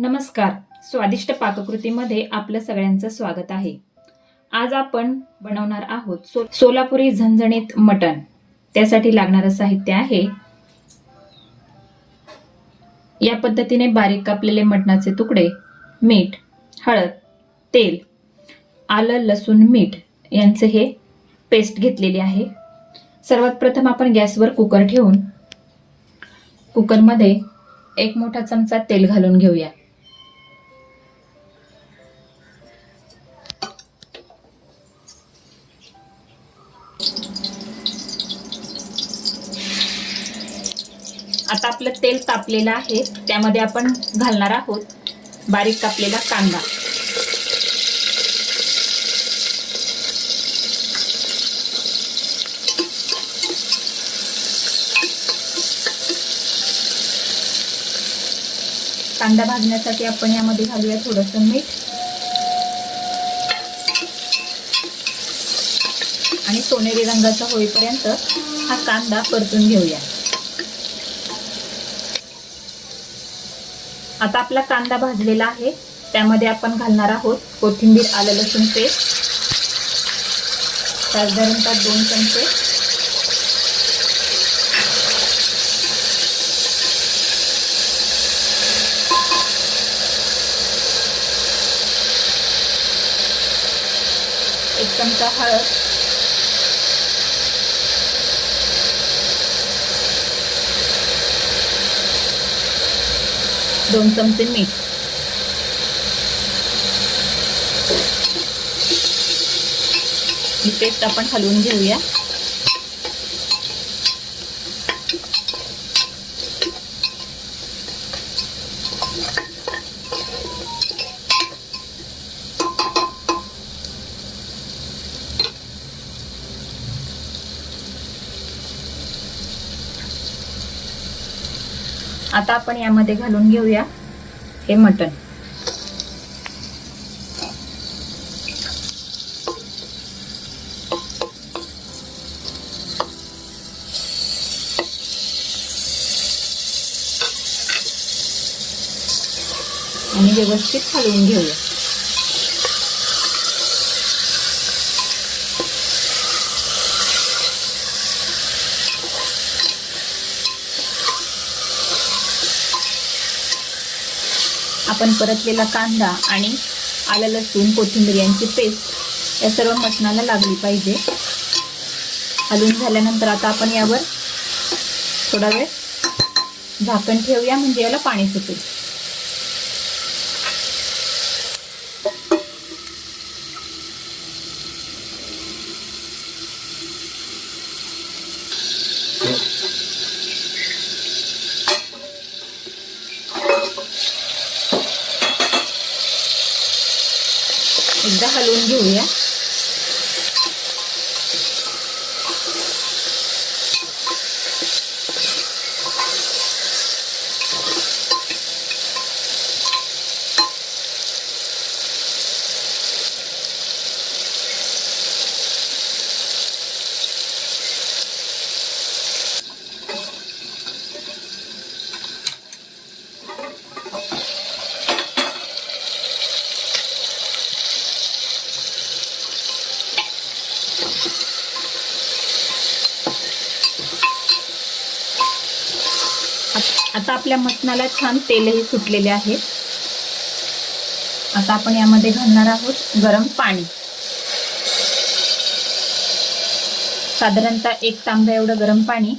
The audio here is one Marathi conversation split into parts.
नमस्कार. स्वादिष्ट पाककृतीमध्ये आपलं सगळ्यांचं स्वागत आहे. आज आपण बनवणार आहोत सो सोलापुरी झणझणीत मटण. त्यासाठी लागणारं साहित्य आहे. या पद्धतीने बारीक कापलेले मटणाचे तुकडे मीठ हळद तेल आलं लसूण मीठ यांचे हे पेस्ट घेतलेली आहे. सर्वात प्रथम आपण गॅसवर कुकर ठेवून कुकरमध्ये एक मोठा चमचा तेल घालून घेऊया. आता आपलं तेल तापलेलं आहे. त्यामध्ये आपण घालणार आहोत बारीक कापलेला कांदा. कांदा भाजण्यासाठी आपण यामध्ये घालूया थोडंसं मीठ. आणि सोनेरी रंगाचा होईपर्यंत हा कांदा परतून घेऊया. आता आपला कांदा भाजलेला आहे. त्यामध्ये आपण घालणार आहोत कोथिंबीर आलं लसूण पेस्ट. साधारणतः दोन चमचे. एक चमचा हळद. दोन चमचे मीठ ही पेस्ट आपण हलवून घेऊया आता आपण यामध्ये घालून घेऊया हे मटण. आणि व्यवस्थित हलवून घेऊया. आपण परतलेला कांदा आणि आलं लसूण कोथिंबीर यांची पेस्ट या सर्व मटणाला लागली पाहिजे. हलून झाल्यानंतर आता आपण यावर थोडा वेळ झाकण ठेवूया म्हणजे याला पाणी सुटेल. एकदा हलवून घेऊया. आता आपल्या मटणाला छान तेलही सुटलेले आहे. आता आपण यामध्ये घालणार आहोत गरम पाणी. साधारणतः एक तांब्या एवढं गरम पाणी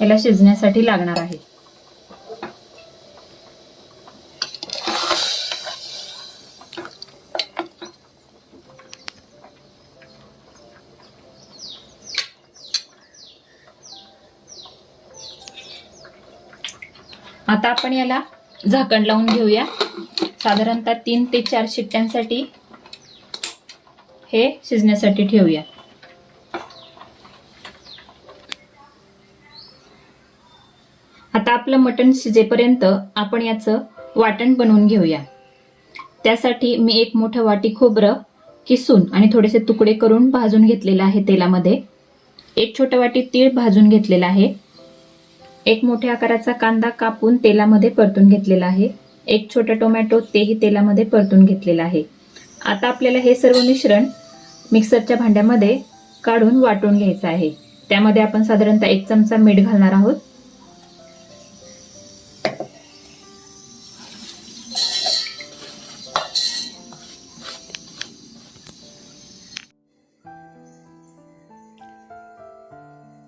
याला शिजण्यासाठी लागणार आहे. आता आपण याला झाकण लावून घेऊया. साधारणतः तीन ते चार शिट्ट्यांसाठी हे शिजण्यासाठी ठेवूया. आता आपलं मटण शिजेपर्यंत आपण याचं वाटण बनवून घेऊया. त्यासाठी मी एक मोठं वाटी खोबरं किसून आणि थोडेसे तुकडे करून भाजून घेतलेलं आहे तेलामध्ये. एक छोटं वाटी तीळ भाजून घेतलेला आहे. एक मोठ्या आकाराचा कांदा कापून तेलामध्ये परतून घेतलेला आहे. एक छोटा टोमॅटो तेही तेलामध्ये परतून घेतलेला आहे. आता आपल्याला हे सर्व मिश्रण मिक्सरच्या भांड्यामध्ये काढून वाटून घ्यायचं आहे. त्यामध्ये आपण साधारणतः एक चमचा मीठ घालणार आहोत.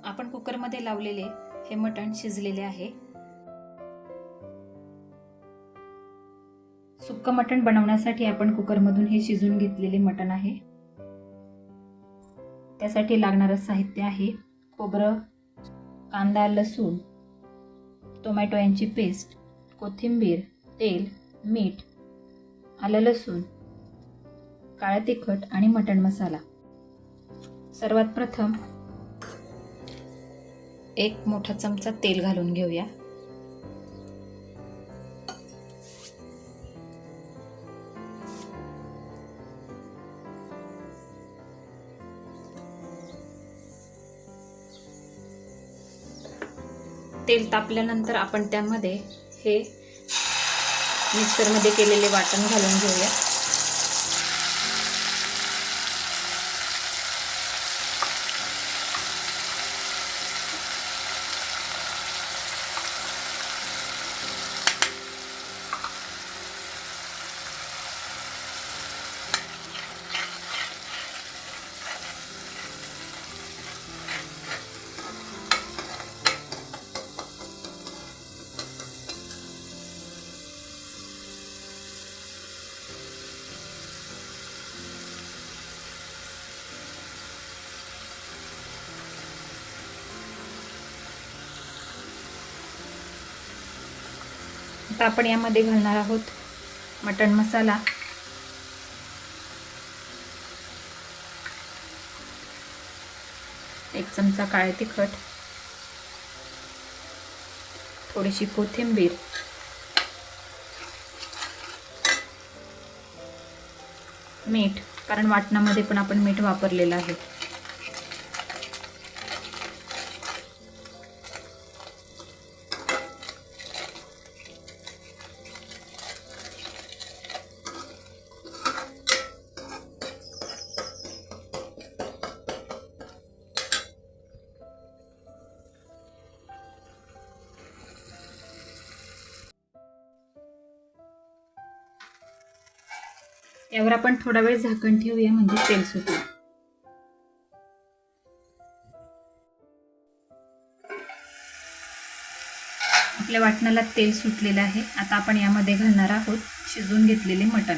आपण कुकरमध्ये लावलेले हे मटण शिजलेले आहे. सुक्क मटण बनवण्यासाठी आपण कुकरमधून हे शिजून घेतलेले मटण आहे. त्यासाठी लागणारं साहित्य आहे खोबरं कांदा लसूण टोमॅटो यांची पेस्ट कोथिंबीर तेल मीठ आलं लसूण काळं तिखट आणि मटण मसाला. सर्वात प्रथम एक मोठा चमचा तेल घालून घेऊया. तेल तापल्यानंतर आपण त्यामध्ये हे मिक्सरमध्ये केलेले वाटण घालून घेऊया. आता आपण यामध्ये घालणार आहोत मटण मसाला. एक चमचा काळे तिखट. थोडीशी कोथिंबीर. मीठ कारण वाटणामध्ये पण आपण मीठ वापरलेलं आहे. यावर आपण थोडा वेळ झाकण ठेवूया म्हणजे तेल सुटेल. आपल्या वाटणाला तेल सुटलेलं आहे. आता आपण यामध्ये घालणार आहोत शिजवून घेतलेले मटण.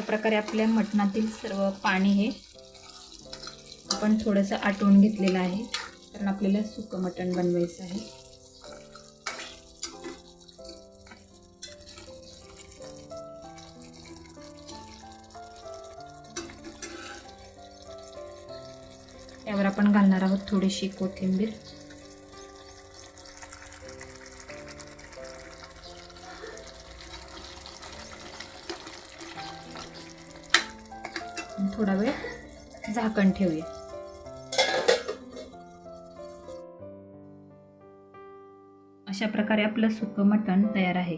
अशा प्रकारे आपल्या मटणातील सर्व पाणी हे आपण थोडंसं आटवून घेतलेलं आहे. कारण आपल्याला सुकं मटण बनवायचं आहे. यावर आपण घालणार आहोत थोडीशी कोथिंबीर. थोडा वेळ झाकण ठेवूया. अशा प्रकारे आपलं सुकं मटण तयार आहे.